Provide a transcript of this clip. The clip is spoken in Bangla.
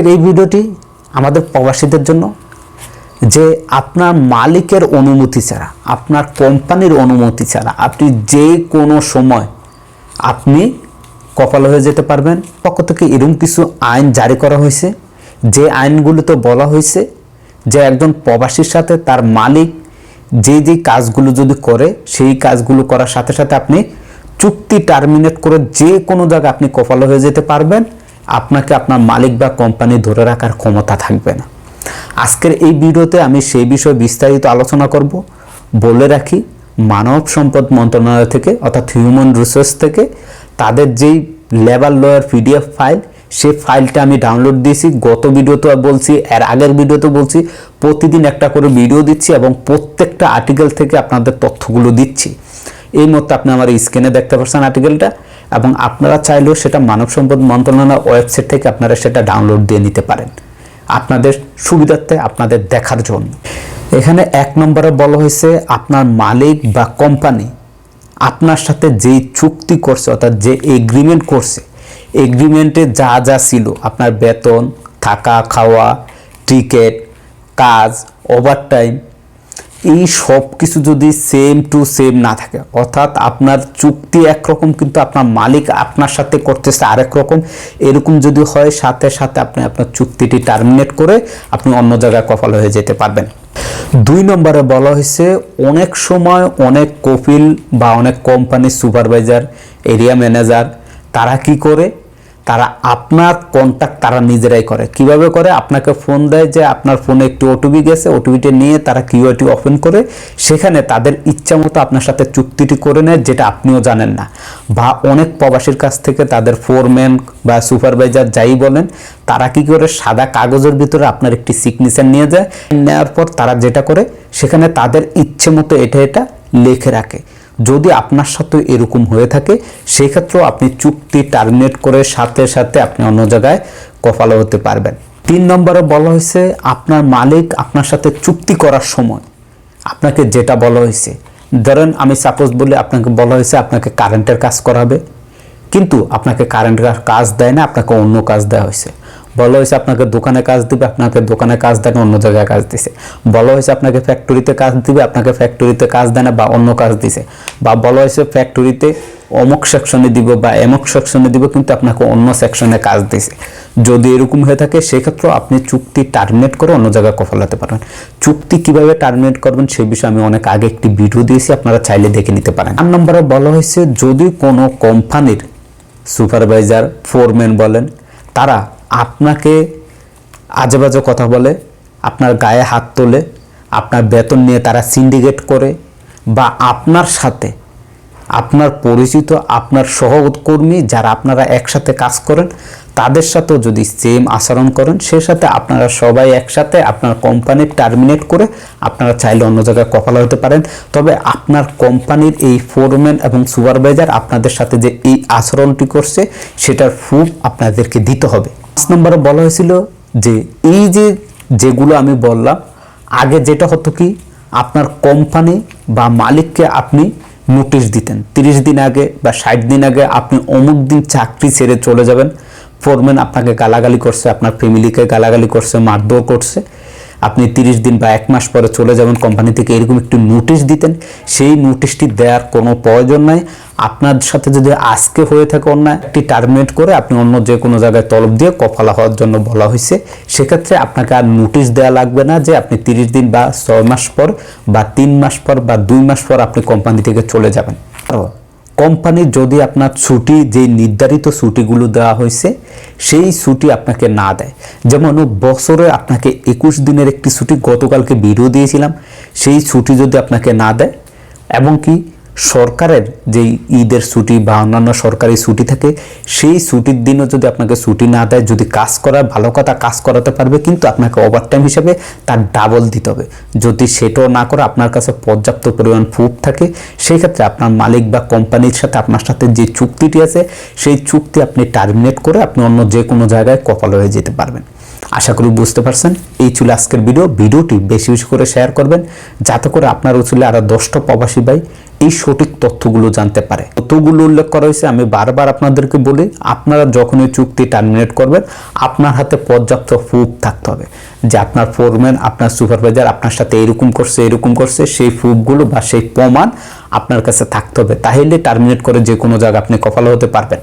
আজকের এই ভিডিওটি আমাদের প্রবাসীদের জন্য যে আপনার মালিকের অনুমতি ছাড়া, আপনার কোম্পানির অনুমতি ছাড়া আপনি যে কোনো সময় আপনি কপাল হয়ে যেতে পারবেন। পক্ষ থেকে এরকম কিছু আইন জারি করা হয়েছে। যে আইনগুলোতে বলা হয়েছে যে একজন প্রবাসীর সাথে তার মালিক যে যে কাজগুলো যদি করে, সেই কাজগুলো করার সাথে সাথে আপনি চুক্তি টার্মিনেট করে যে কোনো জায়গায় আপনি কপাল হয়ে যেতে পারবেন। আপনাকে আপনার মালিক বা কোম্পানি ধরে রাখার ক্ষমতা থাকবে না। আজকের এই ভিডিওতে আমি সেই বিষয়ে বিস্তারিত আলোচনা করব। বলে রাখি, মানব সম্পদ মন্ত্রণালয় থেকে অর্থাৎ হিউম্যান রিসোর্স থেকে তাদের যেই লেবার লয়ার পিডিএফ ফাইল সেই ফাইলটা আমি ডাউনলোড দিয়েছি। গত ভিডিওতে বলছি, এর আগের ভিডিওতে বলছি, প্রতিদিন একটা করে ভিডিও দিচ্ছি এবং প্রত্যেকটা আর্টিকেল থেকে আপনাদের তথ্যগুলো দিচ্ছি। এই মতো আপনি আমার স্ক্রিনে দেখতে পাচ্ছেন আর্টিকেলটা এবং আপনারা চাইলেও সেটা মানব সম্পদ মন্ত্রণালয় ওয়েবসাইট থেকে আপনারা সেটা ডাউনলোড দিয়ে নিতে পারেন। আপনাদের সুবিধার্থে আপনাদের দেখার জন্য। এখানে এক নম্বরে বলা হয়েছে, আপনার মালিক বা কোম্পানি আপনার সাথে যেই চুক্তি করছে, অর্থাৎ যে এগ্রিমেন্ট করছে এগ্রিমেন্টে যা যা ছিল, আপনার বেতন, থাকা, খাওয়া টিকিট কাজ ওভারটাইম এই সব কিছু যদি সেম টু সেম না থাকে, অর্থাৎ আপনার চুক্তি একরকম কিন্তু আপনার মালিক আপনার সাথে করতেছে আরেক রকম, এরকম যদি হয় সাথে সাথে আপনি আপনার চুক্তিটি টার্মিনেট করে আপনি অন্য জায়গায় কপাল হয়ে যেতে পারবেন। দুই নম্বরে বলা হয়েছে, অনেক সময় অনেক কপিল বা অনেক কোম্পানির সুপারভাইজার এরিয়া ম্যানেজার তারা কি করে? তারা আপনার কন্ট্যাক্ট তারা নিজেরাই করে। কীভাবে করে? আপনাকে ফোন দেয় যে আপনার ফোনে একটু ওটিপি গেছে ওটিপিটা নিয়ে তারা কিউআইটি ওপেন করে, সেখানে তাদের ইচ্ছা মতো আপনার সাথে চুক্তিটি করে নেয়, যেটা আপনিও জানেন না। বা অনেক প্রবাসীর কাছ থেকে তাদের ফোরম্যান বা সুপারভাইজার যাই বলেন, তারা কি করে? সাদা কাগজের ভিতরে আপনার একটি সিগনেচার নিয়ে যায়। নেওয়ার পর তারা যেটা করে, সেখানে তাদের ইচ্ছে মতো এটা এটা লিখে রাখে। যদি আপনার সাথে এরকম হয়ে থাকে, সেক্ষেত্রেও আপনি চুক্তি টার্মিনেট করে সাথে সাথে আপনি অন্য জায়গায় কপালো হতে পারবেন। তিন নম্বরে বলা হয়েছে, আপনার মালিক আপনার সাথে চুক্তি করার সময় আপনাকে যেটা বলা হয়েছে, ধরেন আমি সাপোজ বলি, আপনাকে বলা হয়েছে আপনাকে কারেন্টের কাজ করাবে, কিন্তু আপনাকে কারেন্টের কাজ দেয় না, আপনাকে অন্য কাজ দেওয়া হয়েছে। বলা হয়েছে আপনাকে দোকানে কাজ দিবে, আপনাকে দোকানে কাজ দেন, অন্য জায়গায় কাজ দিছে। বলা হয়েছে আপনাকে ফ্যাক্টরিতে কাজ দিবে, আপনাকে ফ্যাক্টরিতে কাজ দেয় না বা অন্য কাজ দিছে। বা বলা হয়েছে ফ্যাক্টরিতে অমুক সেকশনে দিব বা এমক সেকশনে দিব, কিন্তু আপনাকে অন্য সেকশনে কাজ দিছে। যদি এরকম হয়ে থাকে, সেক্ষেত্রেও আপনি চুক্তি টার্মিনেট করে অন্য জায়গায় কফল হতে পারবেন। চুক্তি কীভাবে টার্মিনেট করবেন, সে বিষয়ে আমি অনেক আগে একটি ভিডিও দিয়েছি, আপনারা চাইলে দেখে নিতে পারেন। চার নম্বরে বলা হয়েছে, যদি কোনো কোম্পানির সুপারভাইজার ফোরম্যান বলেন, তারা আপনাকে আজে বাজে কথা বলে, আপনার গায়ে হাত তোলে, আপনার বেতন নিয়ে তারা সিন্ডিকেট করে বা আপনার সাথে আপনার পরিচিত, আপনার সহকর্মী যারা আপনারা একসাথে কাজ করেন, তাদের সাথেও যদি সেম আচরণ করেন, সে সাথে আপনারা সবাই একসাথে আপনার কোম্পানি টার্মিনেট করে আপনারা চাইলে অন্য জায়গায় কপাল হতে পারেন। তবে আপনার কোম্পানির এই ফোরম্যান এবং সুপারভাইজার আপনাদের সাথে যে এই আচরণটি করছে, সেটার প্রুফ আপনাদেরকে দিতে হবে। নম্বরে বলা হয়েছিল যে এই যে যেগুলো আমি বললাম, আগে যেটা হতো কি, আপনার কোম্পানি বা মালিককে আপনি নোটিশ দিতেন। তিরিশ দিন আগে বা ষাট দিন আগে আপনি অমুক দিন চাকরি ছেড়ে চলে যাবেন। ফোরম্যান আপনাকে গালাগালি করছে, আপনার ফ্যামিলিকে গালাগালি করছে, মারধর করছে। আপনি তিরিশ দিন বা এক মাস পরে চলে যাবেন কোম্পানি থেকে, এরকম একটি নোটিশ দিতেন। সেই নোটিশটি দেওয়ার কোনো প্রয়োজন নাই। আপনার সাথে যদি আজকে হয়ে থাকে অন্যায় একটি টার্মিনেট করে, আপনি অন্য যে কোনো জায়গায় তলব দিয়ে কফালা হওয়ার জন্য বলা হয়েছে, সেক্ষেত্রে আপনাকে আর নোটিশ দেওয়া লাগবে না যে আপনি তিরিশ দিন বা ছয় মাস পর বা তিন মাস পর বা দুই মাস পর আপনি কোম্পানি থেকে চলে যাবেন। কোম্পানি যদি আপনার ছুটি যে নির্ধারিত ছুটিগুলো দেওয়া হয়েছে, সেই ছুটি আপনাকে না দেয়। যেমন বছরে আপনাকে একুশ দিনের একটি ছুটি গতকালকে ভিডিও দিয়েছিলাম, সেই ছুটি যদি আপনাকে না দেয়, এবং কি সরকারের যেই ঈদের ছুটি বা অন্যান্য সরকারি ছুটি থাকে, সেই ছুটির দিনও যদি আপনাকে ছুটি না দেয়, যদি কাজ করার, ভালো কথা কাজ করাতে পারবে, কিন্তু আপনাকে ওভারটাইম হিসাবে তার ডাবল দিতে হবে। যদি সেটাও না করে আপনার কাছে পর্যাপ্ত পরিমাণ প্রুফ থাকে, সেই ক্ষেত্রে আপনার মালিক বা কোম্পানির সাথে আপনার সাথে যে চুক্তিটি আছে, সেই চুক্তি আপনি টার্মিনেট করে আপনি অন্য যে কোনো জায়গায় কপাল হয়ে যেতে পারবেন। আশা করি বুঝতে পারছেন। এই ছিল আজকের ভিডিও। ভিডিওটি বেশি বেশি করে শেয়ার করবেন, যাতে করে আপনার উচলে আরও দশটা প্রবাসী ভাই এই সঠিক তথ্যগুলো জানতে পারে। তথ্যগুলো উল্লেখ করা হয়েছে, আমি বারবার আপনাদেরকে বলি, আপনারা যখনই চুক্তি টার্মিনেট করবেন, আপনার হাতে পর্যাপ্ত প্রুফ থাকতে হবে যে আপনার ফোরম্যান আপনার সুপারভাইজার আপনার সাথে এরকম করছে এরকম করছে, সেই প্রুফগুলো বা সেই প্রমাণ আপনার কাছে থাকতে হবে। তাহলে টার্মিনেট করে যে কোনো জায়গায় আপনি কপাল হতে পারবেন।